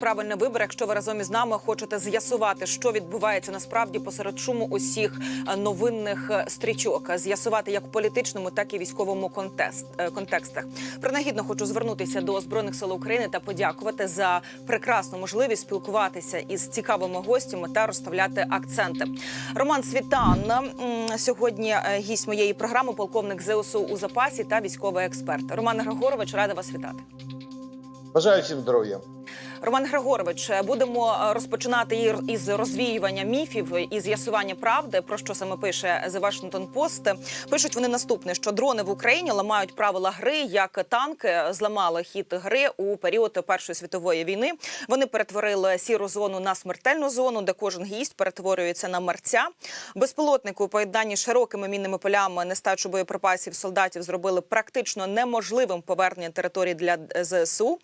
Правильний вибір, якщо ви разом із нами хочете з'ясувати, що відбувається насправді посеред шуму усіх е, новинних е, стрічок, з'ясувати як в політичному, так і військовому контест, е, контекстах. Принагідно хочу звернутися до збройних сил України та подякувати за прекрасну можливість спілкуватися із цікавими гостями та розставляти акценти. Роман Світан сьогодні гість моєї програми, полковник ЗСУ у запасі та військовий експерт. Роман Григорович, рада вас вітати. Бажаю всім здоров'я. Роман Григорович, будемо е, розпочинати із розвіювання міфів і з'ясування правди. Про що саме пише The Washington Post. Пишуть вони наступне: що дрони в Україні ламають правила гри, як танки зламали хід гри у період Першої світової війни. Вони перетворили сіру зону на смертельну зону, де кожен гість перетворюється на мерця. Безпілотники у поєднанні широкими мінними полями нестачу боєприпасів солдатів зробили практично неможливим повернення території для ЗСУ.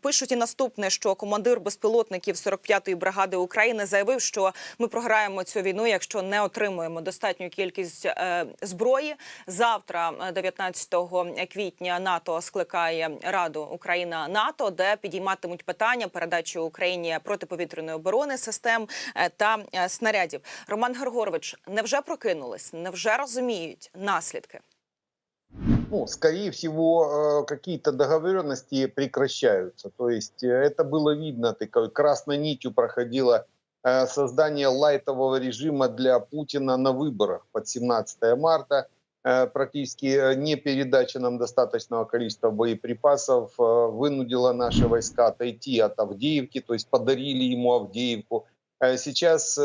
Пишуть і наступне, що командир безпілотників 45-ї бригади України заявив, що ми програємо цю війну, якщо не отримуємо достатню кількість е, зброї. Завтра, е, 19 квітня, НАТО скликає Раду Україна НАТО, де підійматимуть питання передачі Україні протиповітряної оборони систем е, та е, снарядів. Роман Григорович, невже прокинулись? Невже розуміють наслідки? Ну, скорее всего, э, какие-то договоренности прекращаются. То есть э, это было видно, такой красной нитью проходило э, создание лайтового режима для Путина на выборах под 17 марта. Практически не передача нам достаточного количества боеприпасов вынудила наши войска отойти от Авдеевки, то есть подарили ему Авдеевку. Сейчас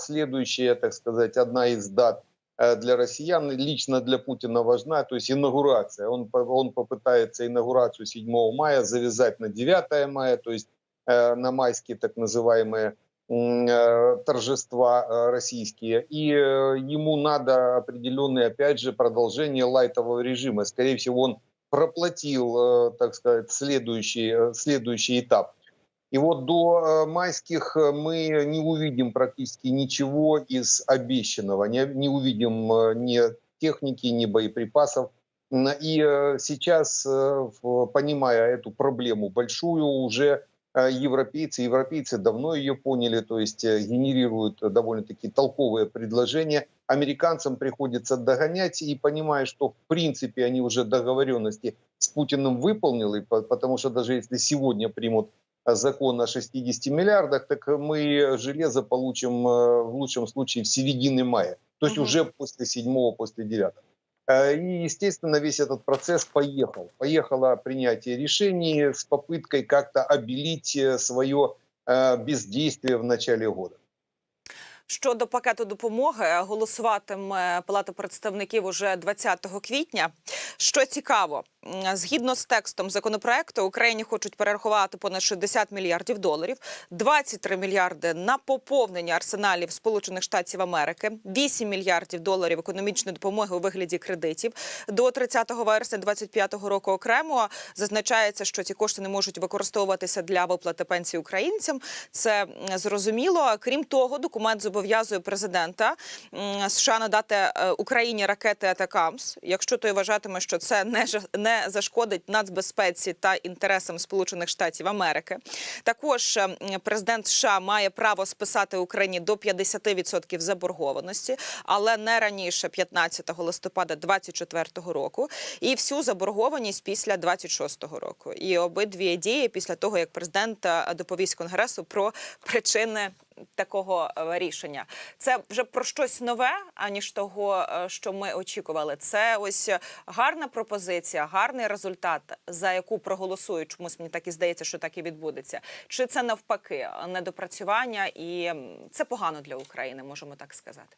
следующая, так сказать, одна из дат для россиян, лично для Путина важна, то есть инаугурация. Он, по- он попытается инаугурацию 7 мая завязать на 9 мая, то есть э, на майские так называемые м, э, торжества э, российские. И э, ему надо определенное, опять же, продолжение лайтового режима. Скорее всего, он проплатил, э, так сказать, следующий, э, следующий этап. И вот до э, майских э, мы не увидим практически ничего из обещанного, не, не увидим э, ни техники, ни боеприпасов. И сейчас, понимая эту проблему большую, уже европейцы, европейцы давно ее поняли, то есть генерируют довольно-таки толковые предложения. Американцам приходится догонять и понимая, что в принципе они уже договоренности с Путиным выполнили, по- потому что даже если сегодня примут закон о 60 миллиардах, так мы железо получим э, в лучшем случае в середине мая, то есть Мгм. уже после 7 после 9 Э, И, естественно, весь этот процесс поехал. Поехало принятие решений с попыткой как-то обелить э, свое э, бездействие в начале года. Щодо пакету допомоги голосуватиме Палата представників уже 20 квітня. Що цікаво, м, згідно з текстом законопроекту, Україні хочуть перерахувати понад 60 мільярдів доларів, 23 мільярди на поповнення арсеналів Сполучених Штатів Америки, 8 мільярдів доларів економічної допомоги у вигляді кредитів. До 30 вересня 2025 року окремо зазначається, що ці кошти не можуть використовуватися для виплати пенсій українцям. Це зрозуміло. Крім того, документ зобов'язує президента США надати е, Україні ракети Атакамс, якщо той вважатиме, що це не жа- не зашкодить нацбезпеці та інтересам Сполучених Штатів Америки. Також е, президент США має право списати Україні до 50% заборгованості, але не раніше 15 листопада 2024 року, і всю заборгованість після 26 року. І обидві дії після того, як президент е, доповість конгресу про причини. Такого е, рішення це вже про щось нове, аніж того, е, що ми очікували. Це ось гарна пропозиція, гарний результат, за яку проголосують. Чомусь мені так і здається, що так і відбудеться. Чи це навпаки недопрацювання, і це погано для України, можемо так сказати.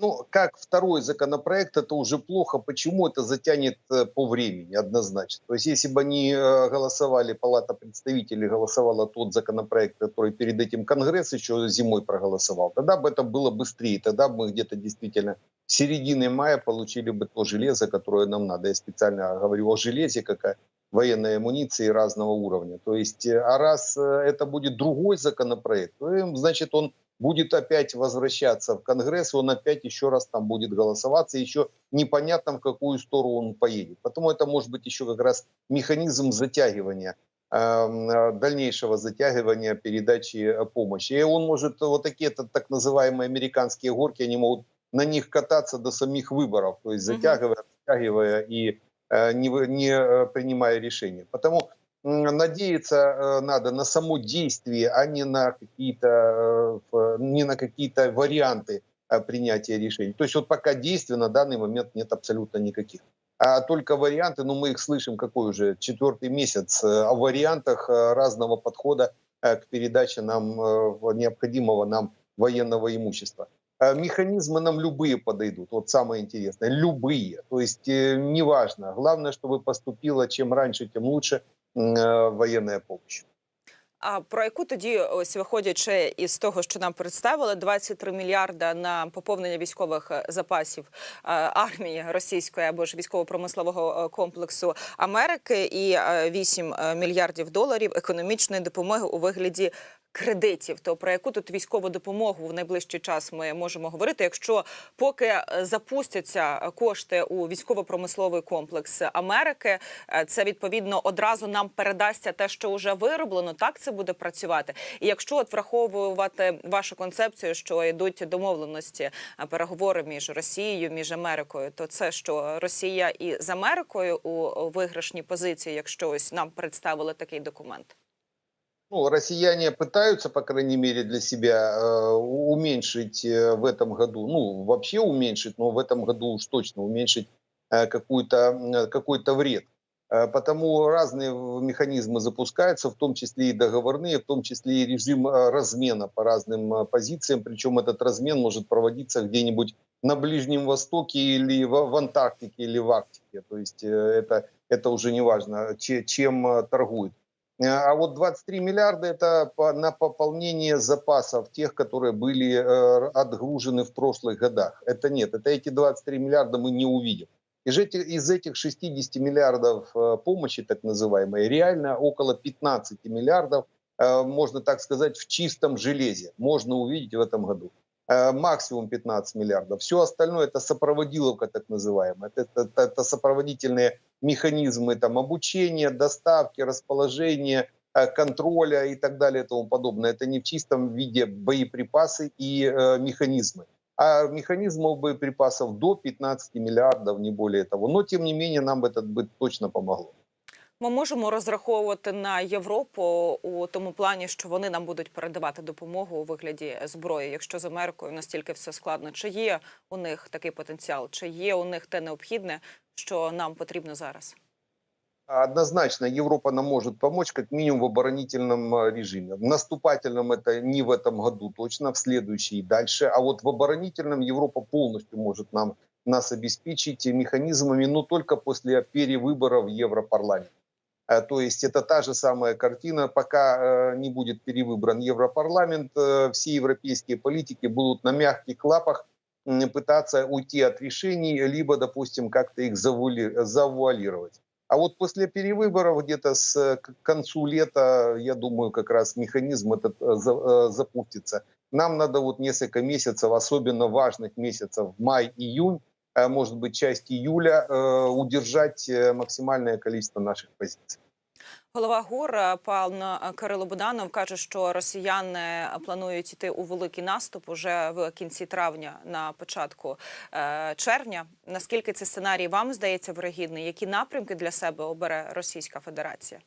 Ну, как второй законопроект, это уже плохо. Почему это затянет э, по времени однозначно? То есть, если бы они э, голосовали, Палата представителей голосовала тот законопроект, который перед этим Конгресс еще зимой проголосовал, тогда бы это было быстрее. Тогда бы мы где-то действительно в середине мая получили бы то железо, которое нам надо. Я специально говорю о железе, как военной амуниции разного уровня. То есть, э, а раз это будет другой законопроект, значит, он будет опять возвращаться в Конгресс, он опять еще раз там будет голосоваться, еще непонятно в какую сторону он поедет. Поэтому это может быть еще как раз механизм затягивания эм, дальнейшего затягивания передачи э, помощи. И он может, вот такие так называемые американские горки, они могут на них кататься до самих выборов, то есть затягивая, затягивая и э, не, не э, принимая решения. Потому надеяться э, надо на само действие, а не на какие-то э, не на какие-то варианты э, принятия решений. То есть вот пока действия на данный момент нет абсолютно никаких. А только варианты, ну мы их слышим какой уже четвертый месяц о вариантах разного подхода к передаче нам необходимого нам военного имущества. Механизмы нам любые подойдут. Вот самое интересное, любые. То есть неважно. Главное, чтобы поступила чем раньше, тем лучше м, э. А про яку тоді, ось виходячи із того, що нам представили, 23 мільярда на поповнення військових е, запасів е, армії російської або ж військово-промислового е, комплексу Америки і е, 8 е, мільярдів доларів економічної допомоги у вигляді кредитів. То про яку тут військову допомогу в найближчий час ми можемо говорити, якщо поки е, запустяться кошти у військово-промисловий комплекс Америки, е, це відповідно одразу нам передасться те, що вже вироблено. Так це буде працювати. І якщо от враховувати вашу концепцію, що йдуть домовленості е, переговори між Росією, між Америкою, то це що Росія і з Америкою у виграшній позиції, якщо ось нам представили такий документ. Ну, россияне пытаются, по крайней мере, для себя э, уменьшить э, в этом году, ну, вообще уменьшить, но в этом году уж точно уменьшить э, какую-то, м, какой-то вред. Э, Потому разные механизмы запускаются, в том числе и договорные, в том числе и режим э, размена по разным э, позициям. Причем этот размен может проводиться где-нибудь на Ближнем Востоке или в, Антарктике или в Арктике. То есть э, это, это уже не важно, че- чем э, торгуют. А вот 23 миллиарда это на пополнение запасов тех, которые были э, отгружены в прошлых годах. Это нет, это эти 23 миллиарда мы не увидим. Из этих, из этих 60 миллиардов э, помощи, так называемой, реально около 15 миллиардов, э, можно так сказать, в чистом железе можно увидеть в этом году. Э, Максимум 15 миллиардов. Все остальное это сопроводиловка, так называемая. Это, это- это сопроводительные механизмы там, обучения, доставки, расположения, э, контроля и так далее и тому подобное. Это не в чистом виде боеприпасы и э, механизмы. А механизмов боеприпасов до 15 миллиардов, не более того. Но, тем не менее, нам это бы точно помогло. Ми можемо розраховувати на Європу у тому плані, що вони нам будуть передавати допомогу у вигляді зброї. Якщо з Америкою настільки все складно, чи є у них такий потенціал, чи є у них те необхідне, що нам потрібно зараз? Однозначно, Европа нам может помочь как минимум в оборонительном э, режиме. В наступательном это не в этом году точно, в следующий и дальше. А вот в оборонительном Европа полностью может нам, нас обеспечить механизмами, но только после перевыборов в Европарламент. Э, То есть это та же самая картина. Пока э, не будет перевыбран Европарламент, э, все европейские политики будут на мягких лапах пытаться уйти от решений, либо, допустим, как-то их завуали- завуалировать. А вот после перевыборов где-то с к концу лета, я думаю, как раз механизм этот за- запустится. Нам надо вот несколько месяцев, особенно важных месяцев, май-июнь, может быть, часть июля, э, удержать э, максимальное количество наших позиций. Голова ГУР е, пан е, Кирило Буданов каже, що росіяни планують йти у великий наступ уже в кінці травня, на початку е, червня. Наскільки цей сценарій вам здається вирогідний? Які напрямки для себе обере Російська Федерація?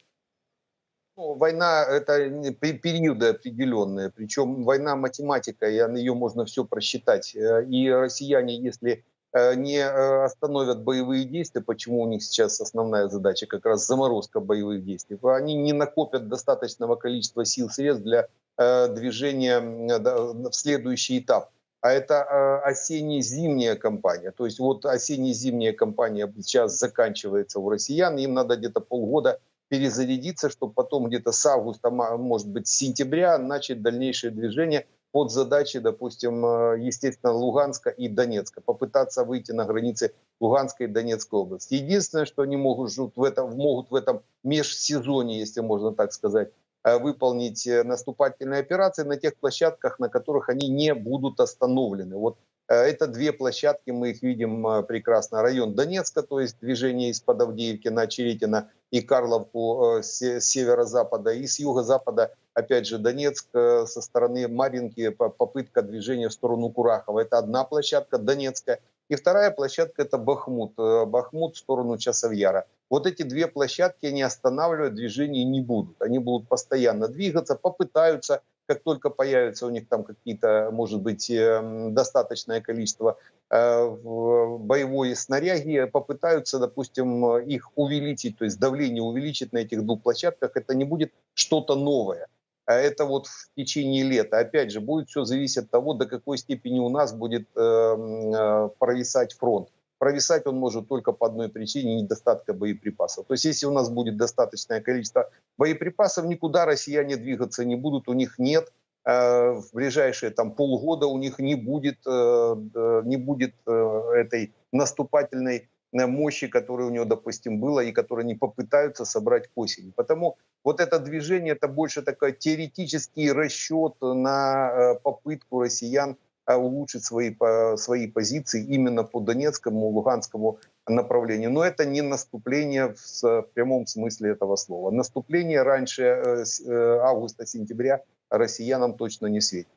Ну, война это не- пе- периоды определенные, причем война математика, и она- ее можно все просчитать. Э, И россияне, если э, не э, остановят боевые действия, почему у них сейчас основная задача как раз заморозка боевых действий, они не накопят достаточного количества сил, средств для э, движения в следующий этап. А это э, осенне-зимняя кампания. То есть вот осенне-зимняя кампания сейчас заканчивается у россиян, им надо где-то полгода перезарядиться, чтобы потом где-то с августа, может быть, с сентября начать дальнейшее движение под задачи, допустим, э, естественно, Луганска и Донецка, попытаться выйти на границы Луганской и Донецкой области. Единственное, что они могут в этом, могут в этом межсезонье, если можно так сказать, э, выполнить э, наступательные операции на тех площадках, на которых они не будут остановлены. Вот Это две площадки, мы их видим э, прекрасно. Район Донецка, то есть движение из-под Авдеевки на Черетино и Карловку э, с северо-запада, и с юго-запада, опять же, Донецк э, со стороны Маринки, по- попытка движения в сторону Курахова. Это одна площадка, Донецкая. И вторая площадка – это Бахмут, э, Бахмут в сторону Часовьяра. Вот эти две площадки, они останавливать движение не будут. Они будут постоянно двигаться, попытаются, как только появится у них там какие-то, может быть, эм, достаточное количество э, боевой снаряги, попытаются, допустим, э, их увеличить, то есть давление увеличить на этих двух площадках. Это не будет что-то новое. А это вот в течение лета. Опять же, будет все зависеть от того, до какой степени у нас будет э, э, провисать фронт. Провисать он может только по одной причине – недостатка боеприпасов. То есть если у нас будет достаточное количество боеприпасов, никуда россияне двигаться не будут, у них нет. Э, В ближайшие там, полгода у них не будет, э, э, не будет этой наступательной мощи, которая у него, допустим, была, и которую они попытаются собрать к осени. Потому вот это движение, это больше такой теоретический расчет на попытку россиян улучшить свои, свои позиции именно по Донецкому, Луганскому направлению. Но это не наступление в, прямом смысле этого слова. Наступление раньше э, э, августа-сентября россиянам точно не светит.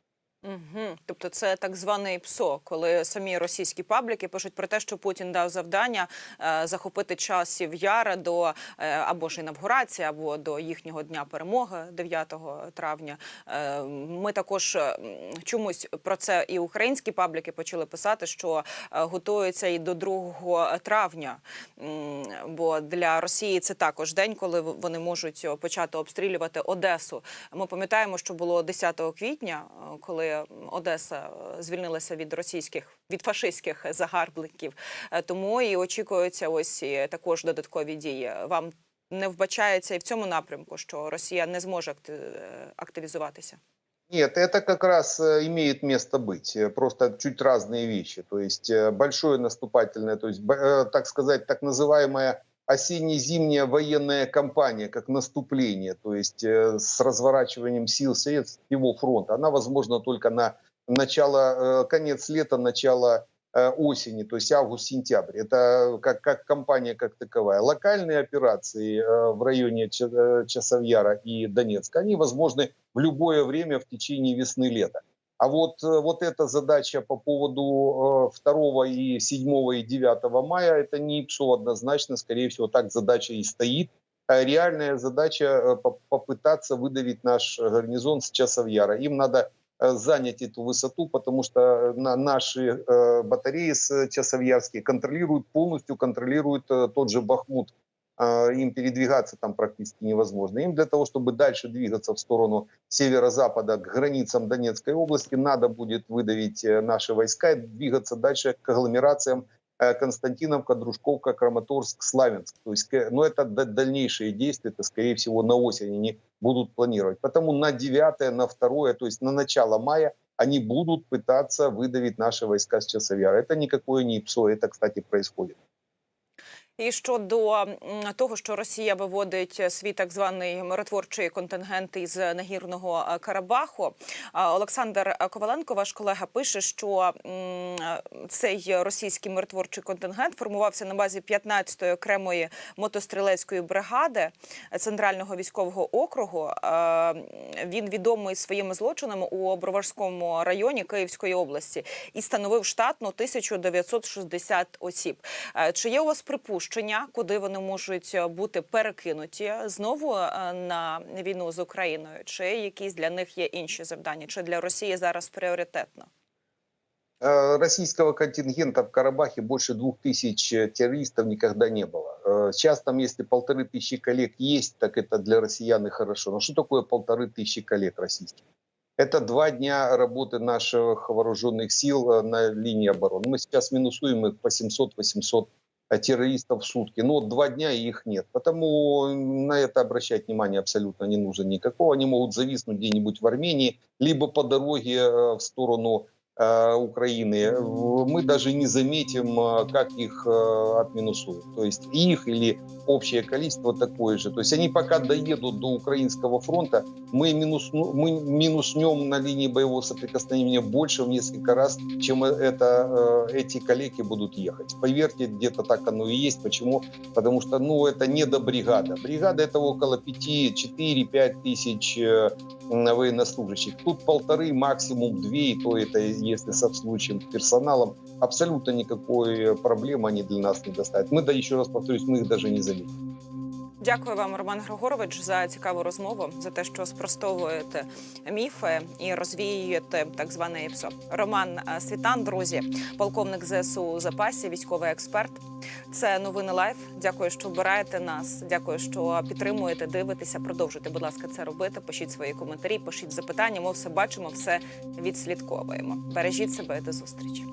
Угу. Тобто це так званий ПСО, коли самі російські пабліки пишуть про те, що Путін дав завдання е, захопити часів яра до е, або ж інавгурації, або до їхнього дня перемоги 9 травня. Е, ми також е, чомусь про це і українські пабліки почали писати, що е, готуються і до 2 травня. Бо для Росії це також день, коли вони можуть е, почати обстрілювати Одесу. Ми пам'ятаємо, що було 10 квітня, е, коли Одеса е, звільнилася від російських від фашистських загарбників. Е, Тому і очікуються ось і також додаткові дії. Вам не вбачається і в цьому напрямку, що Росія не зможе акти- е, активізуватися. Нет, это как раз э, имеет место быть. Э, Просто чуть разные вещи. То есть э, большое наступательное, то есть, б- э, так сказать, так называемая осенне-зимняя военная кампания, как наступление, то есть э, с разворачиванием сил средств всего фронта, она возможна только на начало, э, конец лета, начало э, осени, то есть август-сентябрь. Это как, как компания как таковая. Локальные операции в районе Ча- Часовьяра и Донецка, они возможны в любое время в течение весны-лета. А вот, э, вот эта задача по поводу э, 2 и 7 и 9 мая, это не ИПСО однозначно, скорее всего, так задача и стоит. А Реальная задача э, по- попытаться выдавить наш э, гарнизон с Часовьяра. Им надо э, занять эту высоту, потому что э, на, наши э, батареи с Часовьярские контролируют, полностью контролируют э, тот же Бахмут. Э, Им передвигаться там практически невозможно. Им для того, чтобы дальше двигаться в сторону северо-запада к границам Донецкой области, надо будет выдавить э, наши войска и двигаться дальше к агломерациям э, Константиновка, Дружковка, Краматорск, Славянск. То есть, к- но это дальнейшие действия, это скорее всего на осень они будут планировать. Потому на 9, на 2, то есть на начало мая они будут пытаться выдавить наши войска с Часовьяра. Это никакое не ПСО, это, кстати, происходит. І щодо того, що Росія виводить свій так званий миротворчий контингент із нагірного Карабаху, Олександр Коваленко, ваш колега, пише, що цей російський миротворчий контингент формувався на базі 15-ї окремої мотострілецької бригади центрального військового округу. Він відомий своїми злочинами у Броварському районі Київської області і становив штатно 1960 осіб. Чи є у вас припущення, куди вони можуть бути перекинуті знову е, на війну з Україною? Чи якісь для них є інші завдання? Чи для Росії зараз пріоритетно? Э, Российского контингента в Карабахе больше двух тысяч террористов никогда не было. Э, Сейчас там, если полторы тысячи коллег есть, так это для россиян и хорошо. Но что такое полторы тысячи коллег российских? Это два дня работы наших вооруженных сил э, на линии обороны. Мы сейчас минусуем их по 700-800 террористов в сутки. Но вот два дня и их нет. Потому на это обращать внимание абсолютно не нужно никакого. Они могут зависнуть где-нибудь в Армении, либо по дороге э, в сторону э, Украины, в- мы даже не заметим, э, как их э, отминусуют. То есть их или общее количество такое же. То есть они пока доедут до украинского фронта, мы, минусну, мы минуснем на линии боевого соприкосновения больше в несколько раз, чем это, э, эти коллеги будут ехать. Поверьте, где-то так оно и есть. Почему? Потому что ну, это не до бригада. Бригада это около 5, 4, 5 тысяч э, военнослужащих. Тут полторы, максимум две, и то это если со случаем персоналом. Абсолютно никакой э, проблемы они для нас не доставят. Мы, да еще раз повторюсь, мы их даже не заметим. Дякую вам, Роман Григорович, за цікаву розмову, за те, що спростовуєте міфи і розвіюєте так зване ІПСО. Роман е, Світан, друзі, полковник ЗСУ у запасі, військовий експерт. Це новини Лайф. Дякую, що обираєте нас. Дякую, що підтримуєте, дивитеся. Продовжуйте, будь ласка, це робити. Пишіть свої коментарі, пишіть запитання. Ми все бачимо, все відслідковуємо. Бережіть себе до зустрічі.